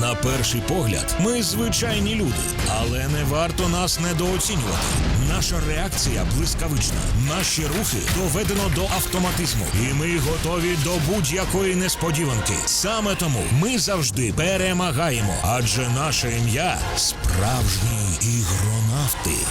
На перший погляд, ми звичайні люди, але не варто нас недооцінювати. Наша реакція блискавична. Наші рухи доведено до автоматизму, і ми готові до будь-якої несподіванки. Саме тому ми завжди перемагаємо, адже наше ім'я справжні ігронавти.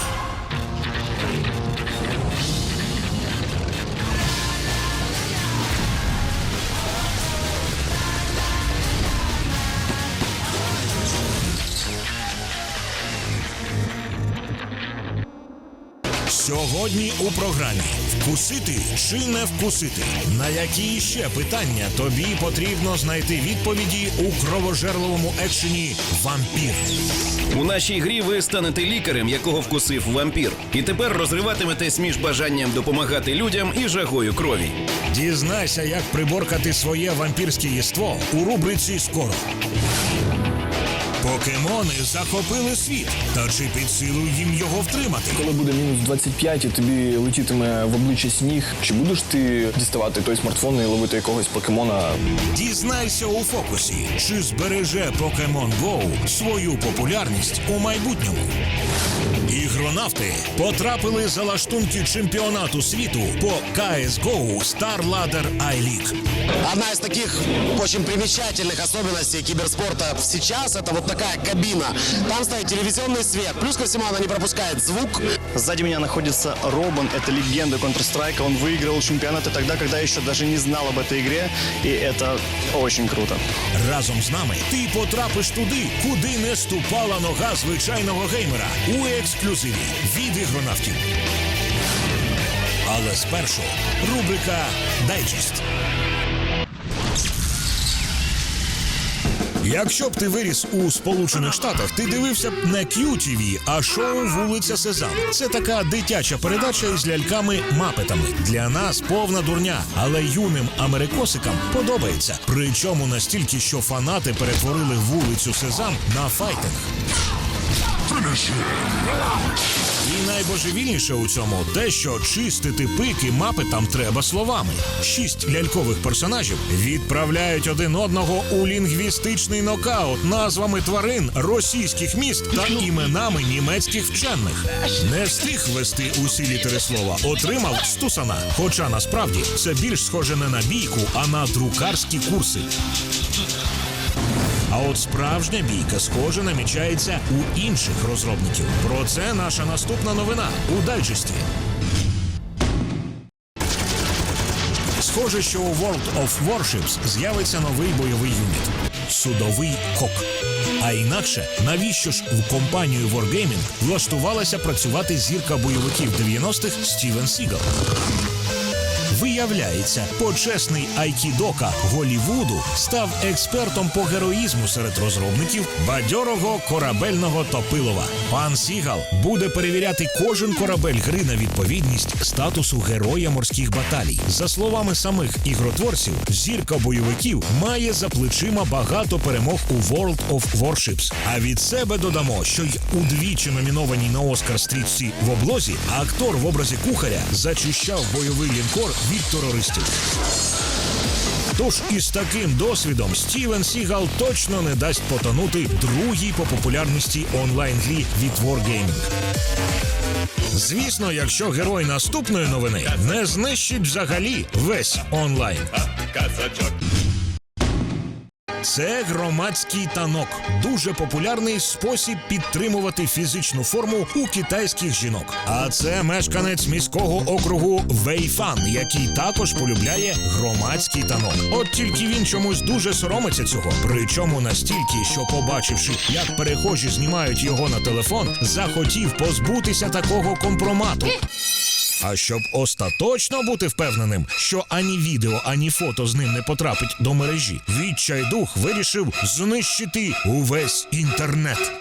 Сьогодні у програмі Вкусити чи не вкусити? На які ще питання тобі потрібно знайти відповіді у кровожерливому екшені Вампір. У нашій грі ви станете лікарем, якого вкусив вампір, і тепер розриватиметесь між бажанням допомагати людям і жагою крові. Дізнайся, як приборкати своє вампірське єство у рубриці Скоро. Покемони захопили світ. Та чи під силу їм його втримати? Коли буде мінус 25 і тобі летітиме в обличчя сніг, чи будеш ти діставати той смартфон і ловити якогось покемона? Дізнайся у фокусі, чи збереже Pokemon Go свою популярність у майбутньому. Ігронавти потрапили за лаштунки чемпіонату світу по CSGO Star Ladder I-League. Одна из таких очень примечательных особенностей киберспорта сейчас это вот такая кабина. Там стоит телевизионный свет. Плюс ко всему она не пропускает звук. Сзади меня находится Робан, это легенда Counter-Strike. Он выиграл чемпионаты тогда, когда еще даже не знал об этой игре, и это очень круто. Разом з нами ти потрапиш туди, куди не ступала нога звичайного геймера у ексклюзиві від ігронавтів. Але спершу рубрика Дайджест. Якщо б ти виріс у Сполучених Штатах, ти дивився б не QTV, а шоу Вулиця Сезам. Це така дитяча передача із ляльками-мапетами. Для нас повна дурня, але юним америкосикам подобається. Причому настільки, що фанати перетворили вулицю Сезам на файтинг. І найбожевільніше у цьому те, що чистити пики мапи там треба словами. Шість лялькових персонажів відправляють один одного у лінгвістичний нокаут назвами тварин, російських міст та іменами німецьких вчених. Не встиг вести усі літери слова, отримав стусана. Хоча насправді це більш схоже не на бійку, а на друкарські курси. А от справжня бійка, схоже, намічається у інших розробників. Про це наша наступна новина у дайджесті. Схоже, що у World of Warships з'явиться новий бойовий юніт судовий кок. А інакше, навіщо ж в компанію Wargaming влаштувалася працювати зірка бойовиків 90-х Стівен Сігал? Виявляється, почесний айкідока Голівуду став експертом по героїзму серед розробників бадьорого корабельного топилова. Пан Сігал буде перевіряти кожен корабель гри на відповідність статусу героя морських баталій. За словами самих ігротворців, зірка бойовиків має за плечима багато перемог у World of Warships. А від себе додамо, що й удвічі номінованій на Оскар стрічці в облозі актор в образі кухаря зачищав бойовий лінкор від терористів. Тож із таким досвідом Стівен Сігал точно не дасть потонути другій по популярності онлайн-грі від Wargaming. Звісно, якщо герой наступної новини не знищить взагалі весь онлайн. Це громадський танок, дуже популярний спосіб підтримувати фізичну форму у китайських жінок. А це мешканець міського округу Вейфан, який також полюбляє громадський танок. От тільки він чомусь дуже соромиться цього. Причому настільки, що побачивши, як перехожі знімають його на телефон, захотів позбутися такого компромату. А щоб остаточно бути впевненим, що ані відео, ані фото з ним не потрапить до мережі, відчайдух вирішив знищити увесь інтернет.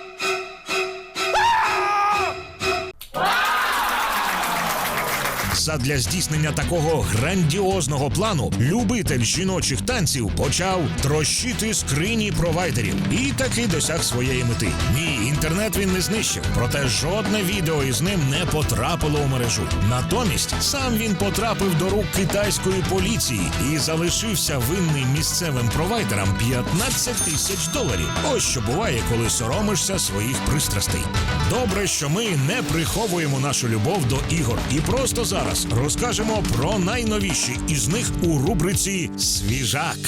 Задля здійснення такого грандіозного плану любитель жіночих танців почав трощити скрині провайдерів і таки досяг своєї мети. Ні, інтернет він не знищив, проте жодне відео із ним не потрапило у мережу. Натомість сам він потрапив до рук китайської поліції і залишився винний місцевим провайдерам 15 тисяч доларів. Ось що буває, коли соромишся своїх пристрастей. Добре, що ми не приховуємо нашу любов до ігор, і просто зараз розкажемо про найновіші із них у рубриці Свіжак.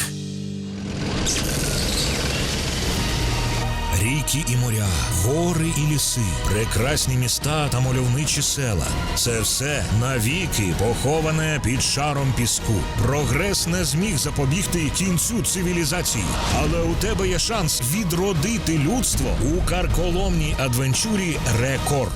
Ріки і моря, гори і ліси, прекрасні міста та мальовничі села. Це все навіки поховане під шаром піску. Прогрес не зміг запобігти кінцю цивілізації, але у тебе є шанс відродити людство у карколомній адвенчурі Рекор.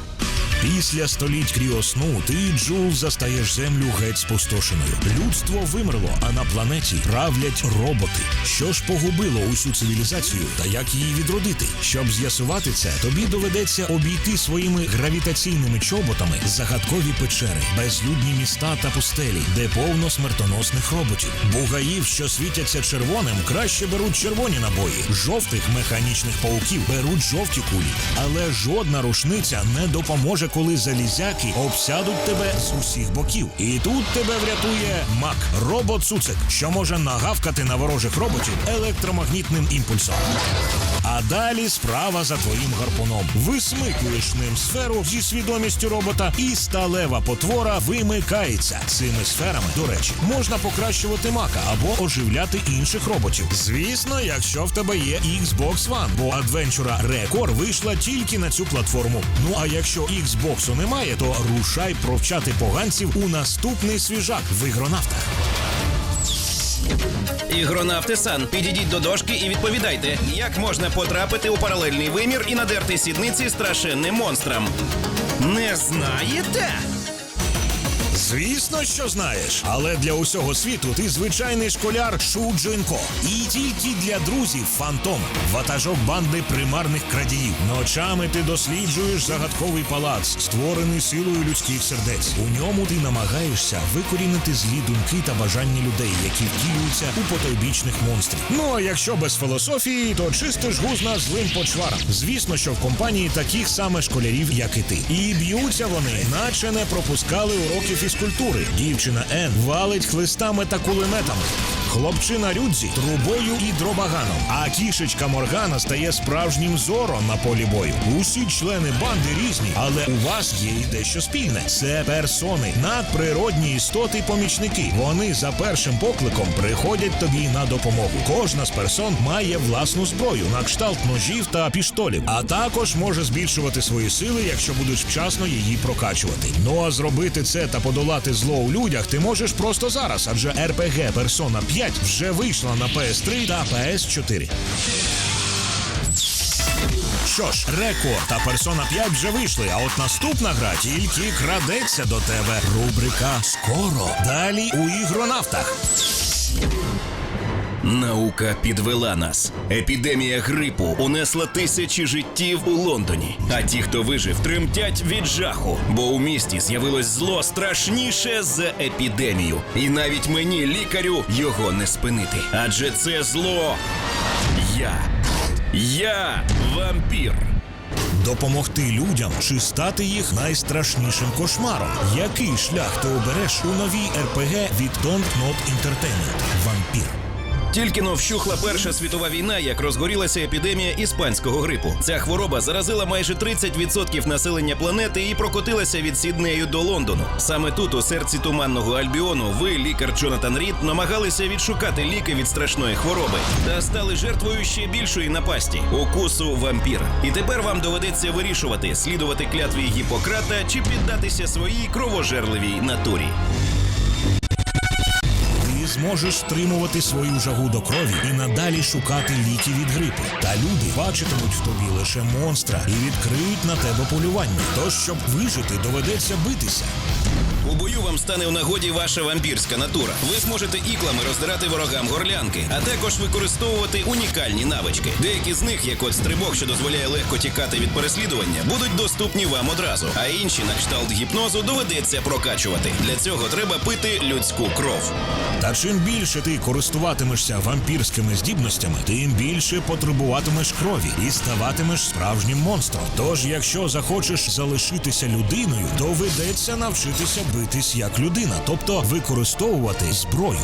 Після століть кріосну ти, Джул, застаєш землю геть спустошеною. Людство вимерло, а на планеті правлять роботи. Що ж погубило усю цивілізацію та як її відродити? Щоб з'ясувати це, тобі доведеться обійти своїми гравітаційними чоботами загадкові печери, безлюдні міста та пустелі, де повно смертоносних роботів. Бугаїв, що світяться червоним, краще беруть червоні набої. Жовтих механічних пауків беруть жовті кулі. Але жодна рушниця не допоможе, коли залізяки обсядуть тебе з усіх боків. І тут тебе врятує мак робот Цуцик, що може нагавкати на ворожих роботів електромагнітним імпульсом. А далі справа за твоїм гарпуном. Висмикуєш ним сферу зі свідомістю робота, і сталева потвора вимикається. Цими сферами, до речі, можна покращувати мака або оживляти інших роботів. Звісно, якщо в тебе є Xbox One, бо Adventure Record вийшла тільки на цю платформу. Ну а якщо Xbox немає, то рушай провчати поганців у наступний свіжак в ігронавтах. Ігронавти Сан, підійдіть до дошки і відповідайте, як можна потрапити у паралельний вимір і надерти сідниці страшенним монстрам. Не знаєте? Звісно, що знаєш, але для усього світу ти звичайний школяр Шуджинко. І тільки для друзів фантом, ватажок банди примарних крадіїв. Ночами ти досліджуєш загадковий палац, створений силою людських сердець. У ньому ти намагаєшся викорінити злі думки та бажання людей, які втілюються у потойбічних монстрів. Ну а якщо без філософії, то чистиш гузна злим почварам. Звісно, що в компанії таких саме школярів, як і ти. І б'ються вони, наче не пропускали уроки фізкультури. Дівчина Ен валить хлистами та кулеметами. Хлопчина Рюдзі трубою і дробаганом. А кішечка Моргана стає справжнім зоро на полі бою. Усі члени банди різні, але у вас є й дещо спільне. Це персони, надприродні істоти помічники. Вони за першим покликом приходять тобі на допомогу. Кожна з персон має власну зброю на кшталт ножів та пістолів, а також може збільшувати свої сили, якщо будеш вчасно її прокачувати. Ну а зробити це та подолати зло у людях ти можеш просто зараз, адже RPG Persona 5 вже вийшла на PS3 та PS4. Що ж, Рекорд та Persona 5 вже вийшли, а от наступна гра тільки крадеться до тебе. Рубрика Скоро. Далі у ігронавтах. Наука підвела нас. Епідемія грипу унесла тисячі життів у Лондоні. А ті, хто вижив, тремтять від жаху, бо у місті з'явилось зло страшніше за епідемію. І навіть мені, лікарю, його не спинити. Адже це зло. Я. Я вампір. Допомогти людям чи стати їх найстрашнішим кошмаром. Який шлях ти обереш у новій РПГ від Dontnod Entertainment? Вампір. Тільки но вщухла Перша світова війна, як розгорілася епідемія іспанського грипу. Ця хвороба заразила майже 30% населення планети і прокотилася від Сіднею до Лондону. Саме тут, у серці туманного Альбіону, ви, лікар Джонатан Рід, намагалися відшукати ліки від страшної хвороби та стали жертвою ще більшої напасті укусу вампіра. І тепер вам доведеться вирішувати, слідувати клятві Гіппократа чи піддатися своїй кровожерливій натурі. Зможеш стримувати свою жагу до крові і надалі шукати ліки від грипу. Та люди бачитимуть в тобі лише монстра і відкриють на тебе полювання. Тож, щоб вижити, доведеться битися. У бою вам стане в нагоді ваша вампірська натура. Ви зможете іклами роздирати ворогам горлянки, а також використовувати унікальні навички. Деякі з них, як от стрибок, що дозволяє легко тікати від переслідування, будуть доступні вам одразу. А інші на кшталт гіпнозу доведеться прокачувати. Для цього треба пити людську кров. Та чим більше ти користуватимешся вампірськими здібностями, тим більше потребуватимеш крові і ставатимеш справжнім монстром. Тож, якщо захочеш залишитися людиною, доведеться навчитися битись як людина, тобто використовувати зброю.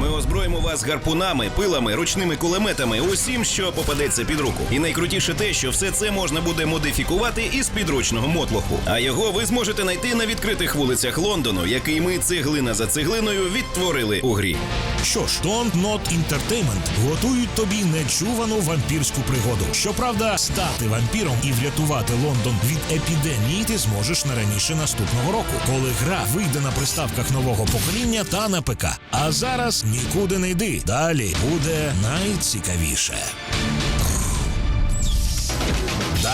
Ми озброїмо вас гарпунами, пилами, ручними кулеметами, усім, що попадеться під руку. І найкрутіше те, що все це можна буде модифікувати із підручного мотлоху. А його ви зможете знайти на відкритих вулицях Лондону, який ми цеглина за цеглиною відтворили у грі. Що ж, Don't Not Entertainment готують тобі нечувану вампірську пригоду. Щоправда, стати вампіром і врятувати Лондон від епідемії ти зможеш не раніше наступного року, коли гра вийде на приставках нового покоління та на ПК. А зараз нікуди не йди. Далі буде найцікавіше.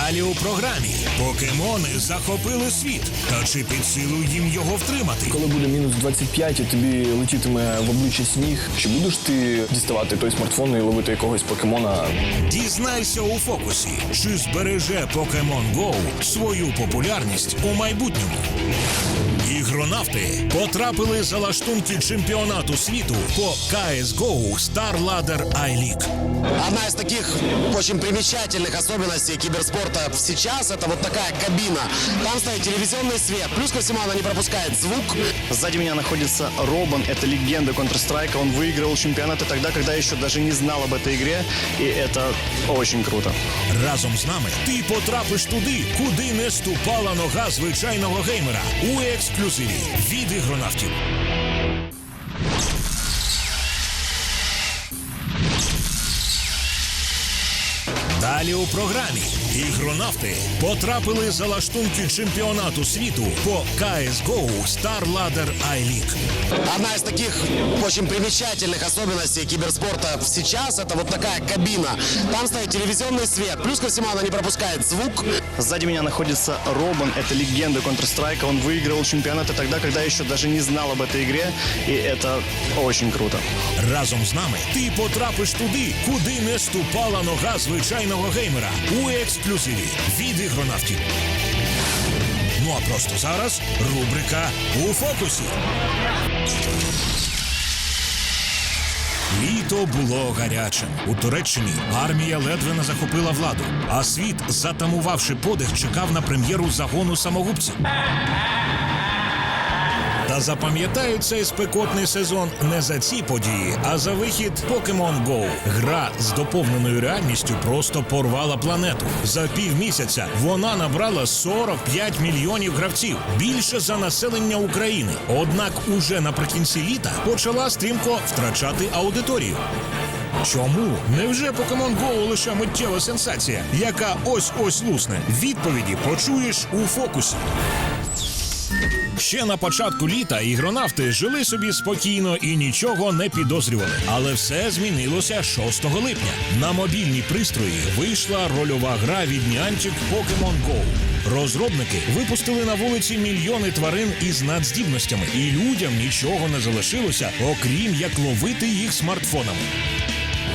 Далі у програмі покемони захопили світ. Та чи під силу їм його втримати? Коли буде мінус 25 і тобі летітиме в обличчя сніг, чи будеш ти діставати той смартфон і ловити якогось покемона? Дізнайся у фокусі, чи збереже Pokemon Go свою популярність у майбутньому. Ігронавти потрапили за лаштунки чемпіонату світу по CSGO Star Ladder I-League. Одна из таких очень примечательных особенностей киберспорта сейчас это вот такая кабина. Там стоит телевизионный свет. Плюс ко всему она не пропускает звук. Сзади меня находится Робан, это легенда Counter-Strike. Он выиграл чемпионаты тогда, когда еще даже не знал об этой игре. И это очень круто. Разом з нами ти потрапиш туди, куди не ступала нога звичайного геймера у ексклюзиві від ігронавтів. Далі у програмі ігронавти потрапили за лаштунки чемпіонату світу по CSGO Star Ladder I-League. Одна из таких очень примечательных особенностей киберспорта сейчас это вот такая кабина. Там стоит телевизионный свет. Плюс ко всему она не пропускает звук. Сзади меня находится Робан, это легенда Counter-Strike. Он выиграл чемпионаты тогда, когда еще даже не знал об этой игре. И это очень круто. Разом з нами ти потрапиш туди, куди не ступала нога звичайного геймера у ексклюзиві від ігронавтів. Ну а просто зараз рубрика у фокусі. Літо було гарячим. У Туреччині армія ледве не захопила владу, а світ, затамувавши подих, чекав на прем'єру загону самогубців. Та запам'ятають цей спекотний сезон не за ці події, а за вихід Pokemon Go. Гра з доповненою реальністю просто порвала планету. За півмісяця вона набрала 45 мільйонів гравців більше за населення України. Однак уже наприкінці літа почала стрімко втрачати аудиторію. Чому? Невже Pokemon Go лише миттєва сенсація, яка ось ось лусне? Відповіді почуєш у фокусі. Ще на початку літа ігронавти жили собі спокійно і нічого не підозрювали. Але все змінилося 6 липня. На мобільні пристрої вийшла рольова гра від Niantic Pokemon Go. Розробники випустили на вулиці мільйони тварин із надздібностями, і людям нічого не залишилося, окрім як ловити їх смартфонами.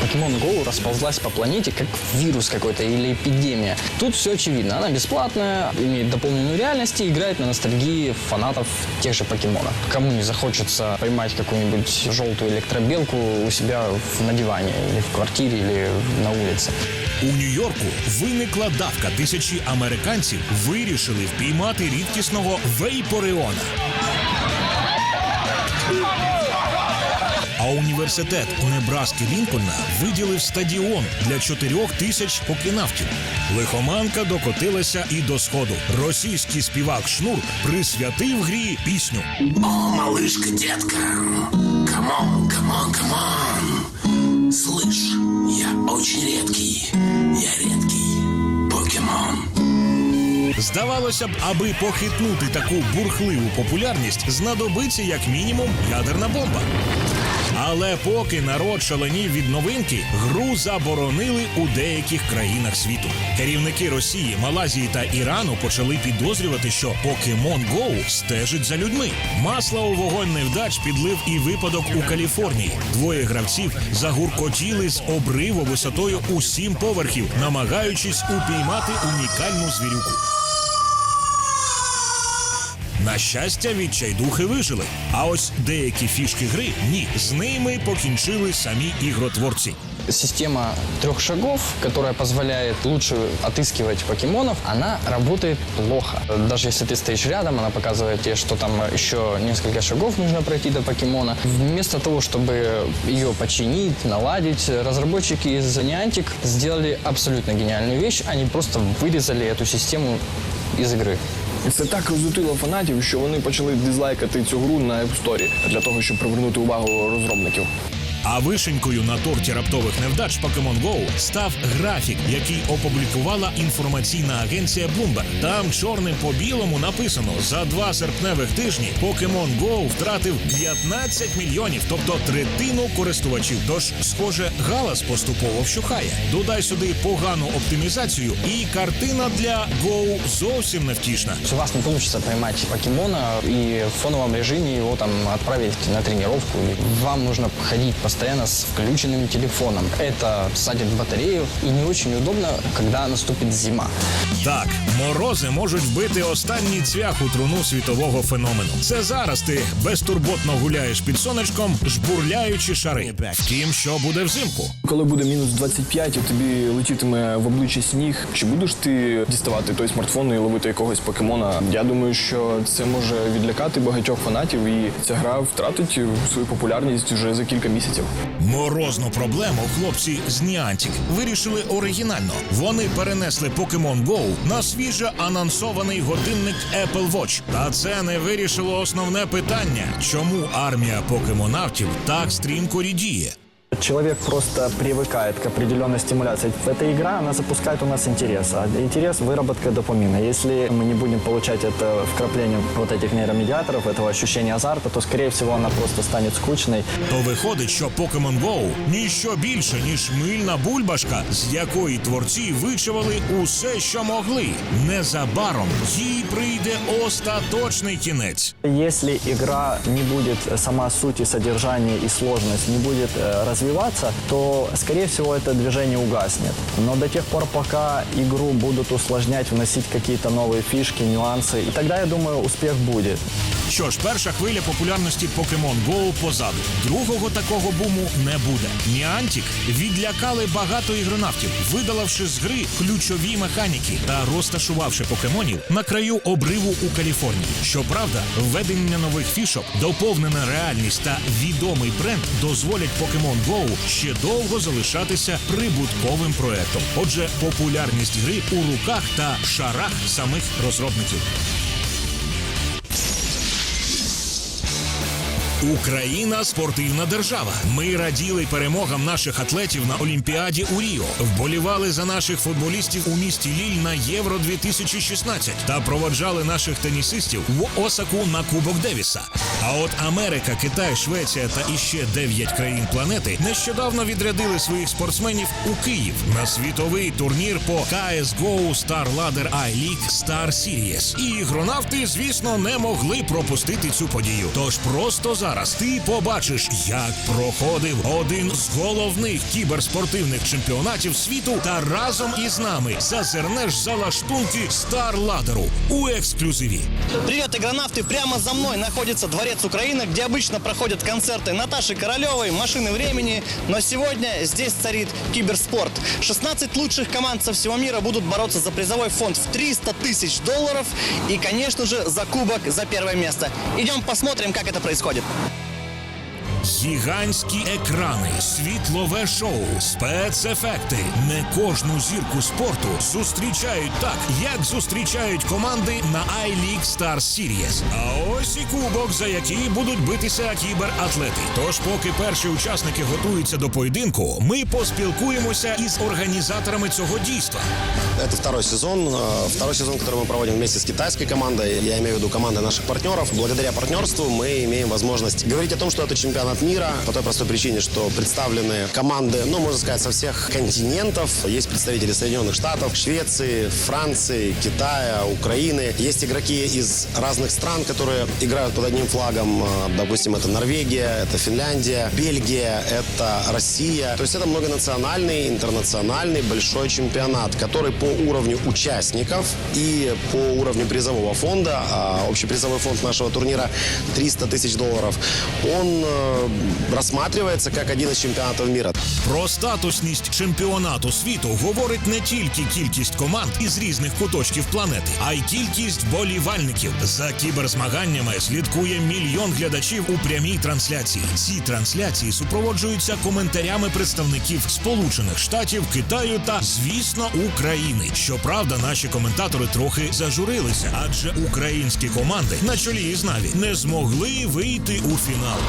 Pokemon Go расползлась по планете как вирус какой-то или эпидемия. Тут все очевидно. Она бесплатная, имеет дополненную реальность и играет на ностальгии фанатов тех же покемонов. Кому не захочется поймать какую-нибудь желтую электробелку у себя в- на диване или в квартире или на улице. У Нью-Йорку виникла давка. Тисячі американців вирішили впіймати рідкісного вейпореона. А університет Небраски Лінкольна виділив стадіон для чотирьох тисяч покінавтів. Лихоманка докотилася і до сходу. Російський співак Шнур присвятив грі пісню. О, малышка, детка, камон, камон, камон. Слышь, я очень редкий, я редкий покемон. Здавалося б, аби похитнути таку бурхливу популярність, знадобиться як мінімум ядерна бомба. Але поки народ шаленів від новинки, гру заборонили у деяких країнах світу. Керівники Росії, Малайзії та Ірану почали підозрювати, що Pokemon Go стежить за людьми. Масла у вогонь невдач підлив і випадок у Каліфорнії. Двоє гравців загуркотіли з обриву висотою у сім поверхів, намагаючись упіймати унікальну звірюку. На щастя, відчайдухи вижили. А ось деякі фішки гри ні, з ними покінчили самі ігротворці. Система трех шагов, которая позволяет лучше отыскивать покемонов, она работает плохо. Даже если ты стоишь рядом, она показывает тебе, что там еще несколько шагов нужно пройти до покемона. Вместо того, чтобы ее починить, наладить, разработчики из Niantic сделали абсолютно гениальную вещь. Они просто вырезали эту систему из игры. Це так розлютило фанатів, що вони почали дизлайкати цю гру на App Store для того, щоб привернути увагу розробників. А вишенькою на торті раптових невдач Pokemon Go став графік, який опублікувала інформаційна агенція Bloomberg. Там чорним по білому написано: за два серпневих тижні Pokemon Go втратив 15 мільйонів, тобто третину користувачів. Тож, схоже, галас поступово вщухає. Додай сюди погану оптимізацію, і картина для Go зовсім невтішна. У вас не получится поймать покемона и в фоновом режиме его там отправить на тренировку. Вам нужно ходить постоянно с включенным телефоном. Это садит батарею и не очень удобно, когда наступит зима. Так, морози можуть вбити останній цвях у труну світового феномену. Це зараз ти безтурботно гуляєш під сонечком, жбурляючи шари. Втім, що буде взимку? Коли буде мінус 25 і тобі летітиме в обличчя сніг, чи будеш ти діставати той смартфон і ловити якогось покемона? Я думаю, що це може відлякати багатьох фанатів, і ця гра втратить свою популярність вже за кілька місяців. Морозну проблему хлопці з Ніантік вирішили оригінально. Вони перенесли Pokemon Go на свіже анонсований годинник Apple Watch. Та це не вирішило основне питання: чому армія покемонавтів так стрімко рідіє? Человек просто привыкает к определенной стимуляции. Эта игра, она запускает у нас интерес. А интерес – выработка допамина. Если мы не будем получать это вкраплением вот этих нейромедиаторов, этого ощущения азарта, то, скорее всего, она просто станет скучной. То виходить, що Pokemon Go – ніщо більше, ніж мильна бульбашка, з якої творці вичавили усе, що могли. Незабаром їй прийде остаточний кінець. Если игра не будет э, сама суть и содержание и сложность не будет э, развиваться, то, скорее всего, это движение угаснет. Но до тех пор, пока игру будут усложнять, вносить какие-то новые фишки, нюансы, и тогда, я думаю, успех будет. Що ж, перша хвиля популярності Pokemon Go позаду. Другого такого буму не буде. Niantic відлякали багато ігронавтів, видаливши з гри ключові механіки та розташувавши покемонів на краю обриву у Каліфорнії. Щоправда, введення нових фішок, доповнена реальність та відомий бренд дозволять Pokemon Go ще довго залишатися прибутковим проектом. Отже, популярність гри у руках та шарах самих розробників. Україна спортивна держава. Ми раділи перемогам наших атлетів на Олімпіаді у Ріо, вболівали за наших футболістів у місті Ліль на Євро 2016 та проводжали наших тенісистів в Осаку на Кубок Девіса. А от Америка, Китай, Швеція та іще дев'ять країн планети нещодавно відрядили своїх спортсменів у Київ на світовий турнір по CSGO Star Ladder I-League Star Series. І ігронавти, звісно, не могли пропустити цю подію. Тож просто зараз ти побачиш, як проходив один з головних кіберспортивних чемпіонатів світу, та разом із нами зазирнеш за лаштунки Star Ladder у ексклюзиві. Привет, игронавты! Прямо за мной находится Дворец Украины, где обычно проходят концерты Наташи Королевой, Машины времени. Но сегодня здесь царит киберспорт. 16 лучших команд со всего мира будут бороться за призовой фонд в 300 тысяч долларов и, конечно же, за кубок за первое место. Идем посмотрим, как это происходит. Bye. Гігантські екрани, світлове шоу, спецефекти. Не кожну зірку спорту зустрічають так, як зустрічають команди на I-League Star Series. А ось і кубок, за який будуть битися кібератлети. Тож, поки перші учасники готуються до поєдинку, ми поспілкуємося із організаторами цього дійства. Это второй сезон. э, Второй сезон, который мы проводим вместе с китайской командой. Я имею в виду команды наших партнеров. Благодаря партнерству мы имеем возможность говорить о том, что это чемпионат чемпионат мира по той простой причине, что представлены команды, ну, можно сказать, со всех континентов. Есть представители Соединенных Штатов, Швеции, Франции, Китая, Украины. Есть игроки из разных стран, которые играют под одним флагом. Э, Допустим, это Норвегия, это Финляндия, Бельгия, это Россия. То есть это многонациональный, интернациональный большой чемпионат, который по уровню участников и по уровню призового фонда, а общий призовой фонд нашего турнира 300 тысяч долларов, он рассматривается как один из чемпионатов мира. Про статусність чемпіонату світу говорить не тільки кількість команд із різних куточків планети, а й кількість болівальників. За кіберзмаганнями слідкує мільйон глядачів у прямій трансляції. Ці трансляції супроводжуються коментарями представників Сполучених Штатів, Китаю та, звісно, України. Щоправда, наші коментатори трохи зажурилися, адже українські команди на чолі із Наві не змогли вийти у фінал.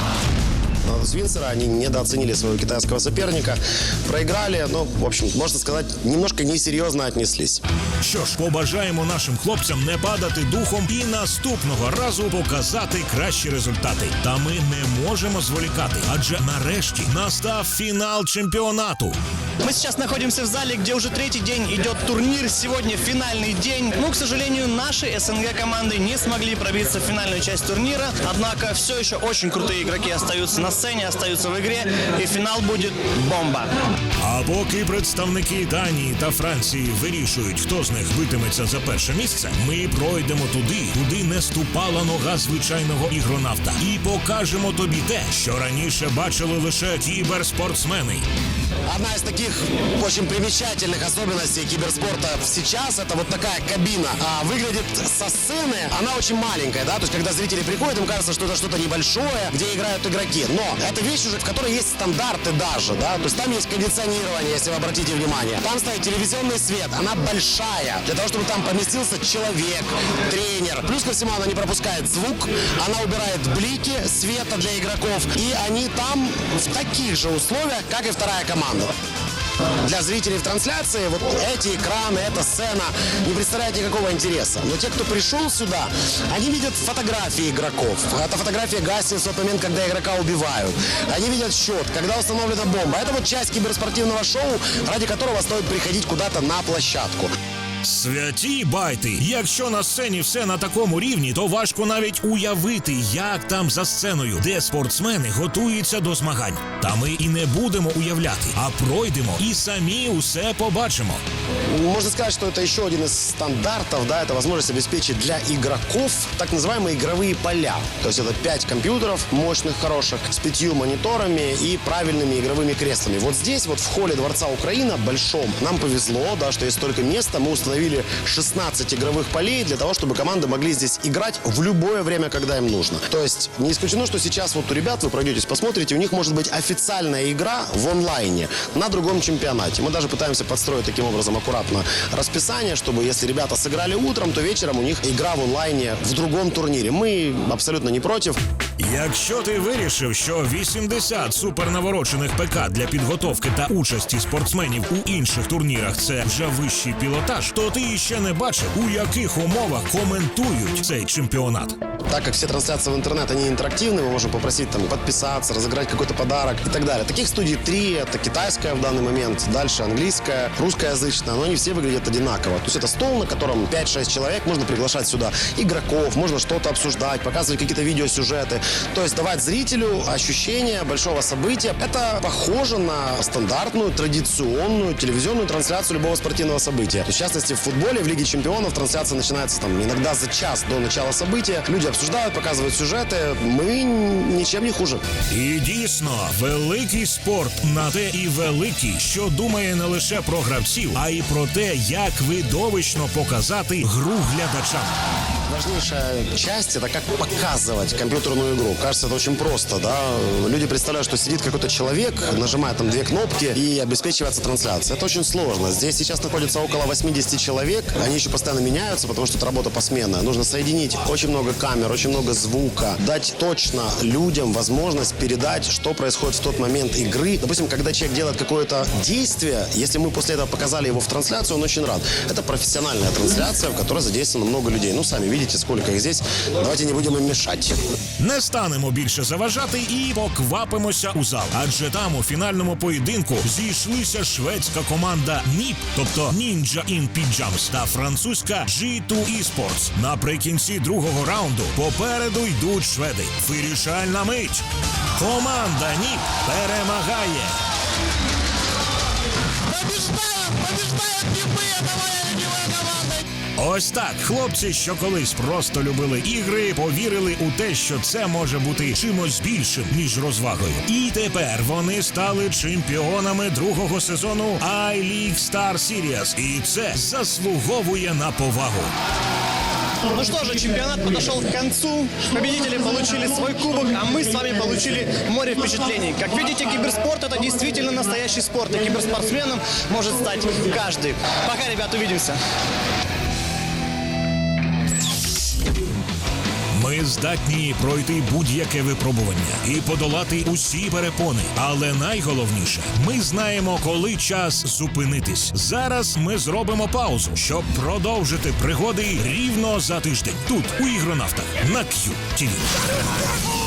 Но С Винсера они недооценили своего китайского соперника, проиграли, ну, в общем, можно сказать, немножко несерьезно отнеслись. Що ж, побажаємо нашим хлопцям не падати духом і наступного разу показати кращі результати. Та ми не можемо зволікати, адже нарешті настав фінал чемпіонату. Мы сейчас находимся в зале, где уже третий день идет турнир. Сегодня финальный день. Ну, к сожалению, наши СНГ команды не смогли пробиться в финальную часть турнира. Однако все еще очень крутые игроки остаются на сцене, остаются в игре. И финал будет бомба. А поки представники Данії та Франції вирішують, хто з них битиметься за перше місце, ми пройдемо туди, куди не ступала нога звичайного ігронавта, і покажемо тобі те, що раніше бачили лише кіберспортсмени. Одна из таких очень примечательных особенностей киберспорта сейчас это вот такая кабина. А, выглядит со сцены, она очень маленькая, да, то есть когда зрители приходят, им кажется, что это что-то небольшое, где играют игроки. Но это вещь уже, в которой есть стандарты даже, да, то есть там есть кондиционирование, если вы обратите внимание. Там стоит телевизионный свет, она большая, для того, чтобы там поместился человек, тренер. Плюс ко всему она не пропускает звук, она убирает блики света для игроков, и они там в таких же условиях, как и вторая команда. Для зрителей в трансляции вот эти экраны, эта сцена не представляют никакого интереса. Но те, кто пришел сюда, они видят фотографии игроков. Эта фотография гаснет в тот момент, когда игрока убивают. Они видят счет, когда установлена бомба. Это вот часть киберспортивного шоу, ради которого стоит приходить куда-то на площадку. Святі байти! Якщо на сцені все на такому рівні, то важко навіть уявити, як там за сценою, де спортсмени готуються до змагань. Та ми і не будемо уявляти, а пройдемо і самі усе побачимо. Можно сказать, что это еще один из стандартов, да, это возможность обеспечить для игроков так называемые игровые поля. То есть это 5 компьютеров мощных, хороших, с пятью мониторами и правильными игровыми креслами. Вот здесь, вот в холле Дворца Украина, большом, нам повезло, да, что есть столько места, мы установили 16 игровых полей для того, чтобы команды могли здесь играть в любое время, когда им нужно. То есть не исключено, что сейчас вот у ребят вы пройдетесь, посмотрите, у них может быть официальная игра в онлайне на другом чемпионате. Мы даже пытаемся подстроить таким образом аккуратно расписание, чтобы если ребята сыграли утром, то вечером у них игра в онлайне в другом турнире. Мы абсолютно не против. Якщо ти вирішив, що 80 супернаворочених ПК для підготовки та участі спортсменів у інших турнірах це вже вищий пілотаж, то ти ще не бачив, у яких умовах коментують цей чемпіонат. Так как все трансляции в интернет, они интерактивные, мы можем попросить там подписаться, разыграть какой-то подарок и так далее. Таких студий три, это китайская в данный момент, дальше английская, русскоязычная, но они все выглядят одинаково. То есть это стол, на котором 5-6 человек, можно приглашать сюда игроков, можно что-то обсуждать, показывать какие-то видеосюжеты. То есть давать зрителю ощущение большого события. Это похоже на стандартную, традиционную телевизионную трансляцию любого спортивного события. В частности, в футболе, в Лиге чемпионов трансляция начинается там иногда за час до начала события. Люди обсуждают, показывают сюжеты. Мы ничем не хуже. І дійсно, великий спорт на те і великий, що думає не лише про гравців, а й про те, як видовищно показати гру глядачам. Важнейшая часть это как показывать компьютерную игру. Кажется, это очень просто, да. Люди представляют, что сидит какой-то человек, нажимает там две кнопки и обеспечивается трансляция. Это очень сложно. Здесь сейчас находится около 80 человек. Они еще постоянно меняются, потому что это работа посменная. Нужно соединить очень много камер, очень много звука, дать точно людям возможность передать, что происходит в тот момент игры. Допустим, когда человек делает какое-то действие, если мы после этого показали его в трансляцию, он очень рад. Это профессиональная трансляция, в которой задействовано много людей. Ну, сами видите, видите, сколько их здесь. Давайте не будем им мешать. Не станемо більше заважати і поквапимося у зал. Адже там у фінальному поєдинку зійшлися шведська команда НІП, тобто Ninja in Pyjamas, та французька G2 Esports. Наприкінці другого раунду попереду йдуть шведи. Вирішальна мить. Команда НІП перемагає. Ось так, хлопці, що колись просто любили ігри, повірили у те, що це може бути чимось більшим ніж розвагою. І тепер вони стали чемпіонами другого сезону I-League Star Series. І це заслуговує на повагу. Ну что же, чемпионат подошел к концу. Победители получили свой кубок, а мы с вами получили море впечатлений. Как видите, киберспорт это действительно настоящий спорт, и киберспортсменом может стать каждый. Пока, ребят, увидимся. Здатні пройти будь-яке випробування і подолати усі перепони. Але найголовніше, ми знаємо, коли час зупинитись. Зараз ми зробимо паузу, щоб продовжити пригоди рівно за тиждень. Тут у ігронавтах на QTV.